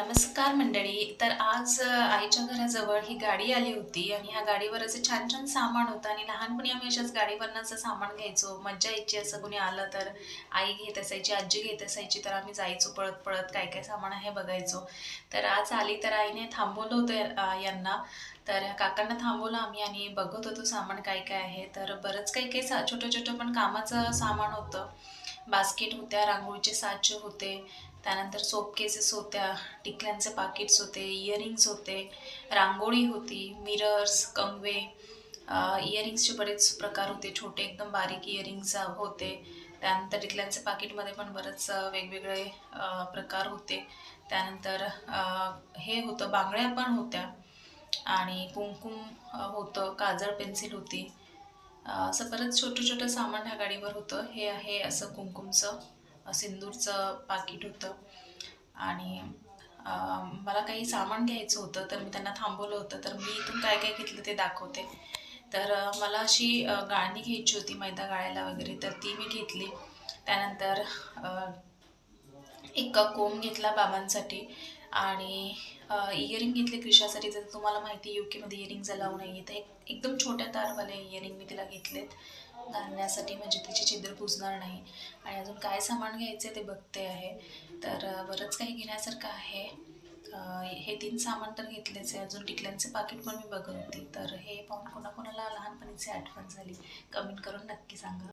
नमस्कार मंडळी. तर आज आईच्या घराजवळ ही गाडी आली होती आणि ह्या गाडीवर असं छान छान सामान होतं आणि लहानपणी आम्ही अशाच गाडीवरनं असं सामान घ्यायचो. मज्जा यायची असं कोणी आलं तर आई घेत असायची आजी घेत असायची तर आम्ही जायचो पळत पळत काय काय सामान आहे बघायचो. तर आज आली तर आईने थांबवलं होतं यांना. तर काकांना थांबवलं आम्ही आणि बघत होतो सामान काय काय आहे. तर बरंच काही काही सा छोटं छोटं पण कामाचं सामान होतं. बास्केट होत्या रांगोळीचे साचे होते त्यानंतर सोप केसेस होत्या टिकल्यांचे पाकिट्स होते इयरिंग्स होते रांगोळी होती मिरर्स कंगवे इयरिंग्सचे बरेच प्रकार होते छोटे एकदम बारीक इयरिंग्स होते. त्यानंतर टिकल्यांच्या पाकिटमध्ये पण बरेच वेगवेगळे प्रकार होते. त्यानंतर हे होतं बांगड्या पण होत्या. आणि कुंकुम होतं काजळ पेन्सिल होती. असं बरंच छोटं छोटं सामान ह्या गाडीवर होतं. हे आहे असं कुंकुमचं सिंदूरचं पाकिट होतं. आणि मला काही सामान घ्यायचं होतं तर मी त्यांना थांबवलं होतं. तर मी इथून काय काय घेतलं ते दाखवते. तर मला अशी गाळणी घ्यायची होती मैदा गाळायला वगैरे तर ती मी घेतली. त्यानंतर एक कोंब घेतला बाबांसाठी. आणि इयरिंग घेतले क्रिशासाठी जर तुम्हाला माहिती यू केमध्ये इयरिंग्ज अलाव नाही आहे तर एक एकदम छोट्या तारवाले इयरिंग मी तिला घेतलेत. घालण्यासाठी म्हणजे तिची छिद्र पुजणार नाही. आणि अजून काय सामान घ्यायचे ते बघते आहे. तर बरंच काही घेण्यासारखं आहे. हे तीन सामान तर घेतलेच आहे. अजून टिकल्यांचे पाकिट पण मी बघत होती. तर हे पाहून कोणाकोणाला लहानपणीची आठवण झाली. कमेंट करून नक्की सांगा.